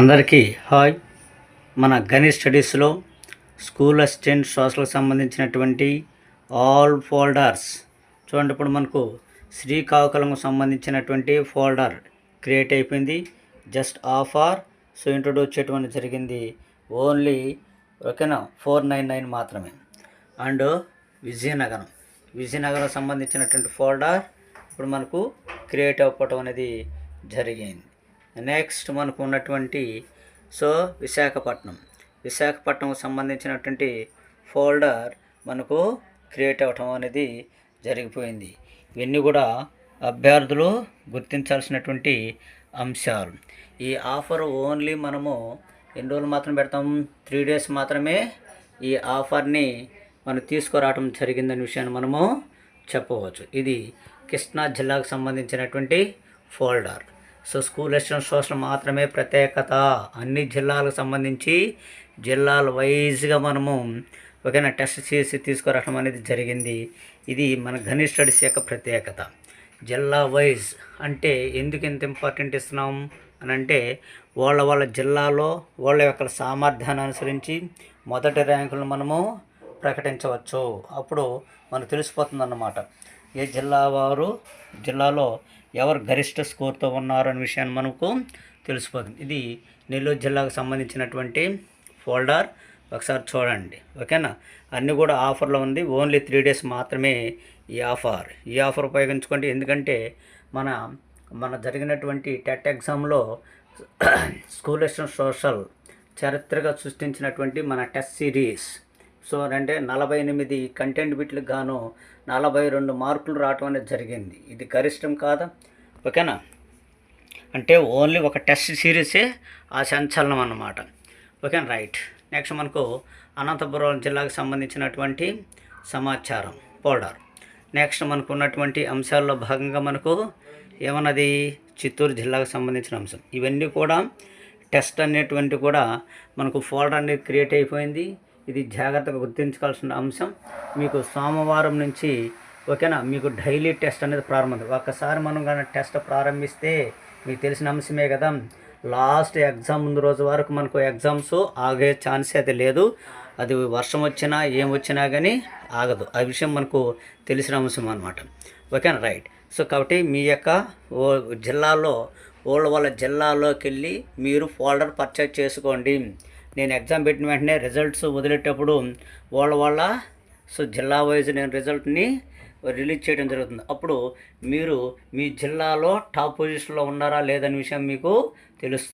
అందరికీ హాయ్. మన గణేష్ స్టడీస్లో స్కూల్ అసిస్టెంట్ సోషల్కి సంబంధించినటువంటి ఆల్ ఫోల్డర్స్. చూడండి ఇప్పుడు మనకు శ్రీకాకుళంకు సంబంధించినటువంటి ఫోల్డర్ క్రియేట్ అయిపోయింది. Just of R. So introduce చేయడం జరిగింది. ఓన్లీ ఓకేనా? ఫోర్ నైన్ నైన్ మాత్రమే. అండ్ విజయనగరం. విజయనగరం సంబంధించినటువంటి ఫోల్డర్ ఇప్పుడు మనకు క్రియేట్ అవ్వటం అనేది జరిగింది. నెక్స్ట్ మనకు ఉన్నటువంటి సో విశాఖపట్నం. విశాఖపట్నంకు సంబంధించినటువంటి ఫోల్డర్ మనకు క్రియేట్ అవ్వటం అనేది జరిగిపోయింది. ఇవన్నీ కూడా అభ్యర్థులు గుర్తించాల్సినటువంటి అంశాలు. ఈ ఆఫర్ ఓన్లీ మనము ఎన్ని రోజులు మాత్రం పెడతాం? త్రీ డేస్ మాత్రమే ఈ ఆఫర్ని మనం తీసుకురావడం జరిగిందనే విషయాన్ని మనము చెప్పవచ్చు. ఇది కృష్ణా జిల్లాకు సంబంధించినటువంటి folder so school assistant social మాత్రమే ప్రత్యేకత. అన్ని జిల్లాలకు సంబంధించి జిల్లాల వైజ్గా మనము ఓకేనా టెస్ట్ చేసి తీసుకురావడం అనేది జరిగింది. ఇది మన గణిత స్టడీస్ యొక్క ప్రత్యేకత. జిల్లా వైజ్ అంటే ఎందుకు ఇంత ఇంపార్టెంట్ ఇస్తున్నాం అని అంటే వాళ్ళ వాళ్ళ జిల్లాలో వాళ్ళ యొక్క సామర్థ్యాన్ని అనుసరించి మొదటి ర్యాంకులను మనము ప్రకటించవచ్చు. అప్పుడు మనకు తెలిసిపోతుంది అన్నమాట ఏ జిల్లా వారు జిల్లాలో ఎవరు గరిష్ట స్కోర్తో ఉన్నారు అనే విషయాన్ని మనకు తెలిసిపోతుంది. ఇది నెల్లూరు జిల్లాకు సంబంధించినటువంటి ఫోల్డర్. ఒకసారి చూడండి. ఓకేనా? అన్నీ కూడా ఆఫర్లో ఉంది. ఓన్లీ త్రీ డేస్ మాత్రమే ఈ ఆఫర్. ఈ ఆఫర్ ఉపయోగించుకోండి. ఎందుకంటే మన మన జరిగినటువంటి టెట్ ఎగ్జామ్లో స్కూల్ సోషల్ చరిత్రగా సృష్టించినటువంటి మన టెస్ట్ సిరీస్ సో అంటే నలభై ఎనిమిది కంటెంట్ బిట్లకు గాను నలభై రెండు మార్కులు రావటం అనేది జరిగింది. ఇది గరిష్టం కాదా? ఓకేనా? అంటే ఓన్లీ ఒక టెస్ట్ సిరీసే ఆ సంచలనం అన్నమాట. ఓకేనా? రైట్. నెక్స్ట్ మనకు అనంతపురం జిల్లాకు సంబంధించినటువంటి సమాచారం. ఫోల్డర్ నెక్స్ట్ మనకు ఉన్నటువంటి అంశాల్లో భాగంగా మనకు ఏమన్నది? చిత్తూరు జిల్లాకు సంబంధించిన అంశం. ఇవన్నీ కూడా టెస్ట్ అనేటువంటి కూడా మనకు ఫోల్డర్ అనేది క్రియేట్ అయిపోయింది. ఇది జాగ్రత్తగా గుర్తించుకోవాల్సిన అంశం. మీకు సోమవారం నుంచి ఓకేనా మీకు డైలీ టెస్ట్ అనేది ప్రారంభం ఒక్కసారి మనం కానీ టెస్ట్ ప్రారంభిస్తే మీకు తెలిసిన అంశమే కదా. లాస్ట్ ఎగ్జామ్ ముందు రోజు వరకు మనకు ఎగ్జామ్స్ ఆగే ఛాన్స్ అయితే లేదు. అది వర్షం వచ్చినా ఏం వచ్చినా కానీ ఆగదు. ఆ విషయం మనకు తెలిసిన అంశం అనమాట ఓకేనా రైట్. సో కాబట్టి మీ యొక్క ఓ జిల్లాలో వాళ్ళ వాళ్ళ జిల్లాలోకి వెళ్ళి మీరు ఫోల్డర్ పర్చేజ్ చేసుకోండి. నేను ఎగ్జామ్ పెట్టిన వెంటనే రిజల్ట్స్ వదిలేటప్పుడు వాళ్ళ వాళ్ళ సో జిల్లా వైజ్ నేను రిజల్ట్ని రిలీజ్ చేయడం జరుగుతుంది. అప్పుడు మీరు మీ జిల్లాలో టాప్ పొజిషన్లో ఉన్నారా లేదనే విషయం మీకు తెలుస్తుంది.